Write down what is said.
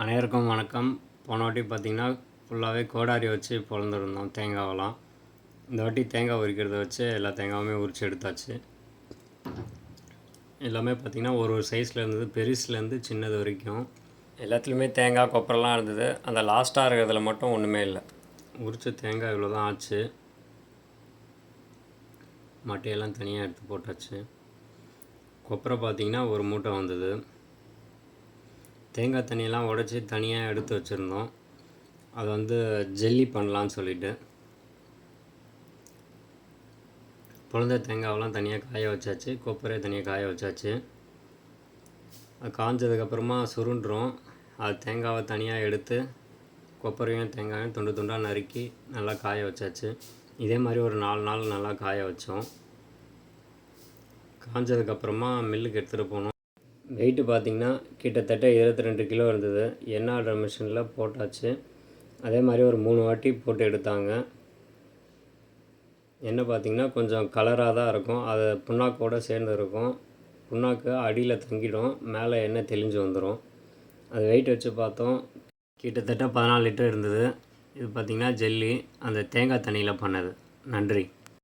அனைவருக்கும் வணக்கம். போன வாட்டி பார்த்திங்கன்னா ஃபுல்லாகவே கோடாரி வச்சு பிறந்துருந்தோம் தேங்காவெல்லாம். இந்த வாட்டி தேங்காய் உரிக்கிறத வச்சு எல்லா தேங்காயுமே உரித்து எடுத்தாச்சு. எல்லாமே பார்த்திங்கன்னா ஒரு ஒரு சைஸில் இருந்தது. பெருசுலேருந்து சின்னது வரைக்கும். எல்லாத்துலேயுமே தேங்காய் கொப்பரெல்லாம் இருந்தது. அந்த லாஸ்ட்டாக இருக்கிறதுல மட்டும் ஒன்றுமே இல்லை. உரித்த தேங்காய் இவ்வளோ தான் ஆச்சு. மட்டையெல்லாம் தனியாக எடுத்து போட்டாச்சு. கொப்பரை பார்த்திங்கன்னா ஒரு மூட்டை வந்தது. தேங்காய் தண்ணியெல்லாம் உடச்சி தனியாக எடுத்து வச்சுருந்தோம். அது வந்து ஜெல்லி பண்ணலான்னு சொல்லிட்டு. குழந்த தேங்காவெல்லாம் தனியாக காய வச்சாச்சு. கொப்பரையை தனியாக காய வச்சாச்சு. அது காஞ்சதுக்கப்புறமா சுருண்டுறோம். அது தேங்காவை தனியாக எடுத்து கொப்பரையும் தேங்காயும் துண்டு துண்டாக நறுக்கி நல்லா காய வச்சாச்சு. இதே மாதிரி ஒரு நாலு நாள் நல்லா காய வச்சோம். காஞ்சதுக்கப்புறமா மில்லுக்கு எடுத்துகிட்டு போனோம். வெயிட்டு பார்த்திங்கன்னா கிட்டத்தட்ட இருபத்தி ரெண்டு கிலோ இருந்தது. என்ஆர்டர் மிஷினில் போட்டாச்சு. அதே மாதிரி ஒரு மூணு வாட்டி போட்டு எடுத்தாங்க. எண்ணெய் பார்த்திங்கன்னா கொஞ்சம் கலராக தான் இருக்கும். அது புண்ணாக்கோடு சேர்ந்து இருக்கும். புண்ணாக்கு அடியில் தங்கிடும். மேலே எண்ணெய் தெளிஞ்சு வந்துடும் அது வெயிட் வச்சு பார்த்தோம். கிட்டத்தட்ட பதினாலு லிட்டர் இருந்தது. இது பார்த்திங்கன்னா ஜெல்லி. அந்த தேங்காய் தண்ணியில் பண்ணது. நன்றி.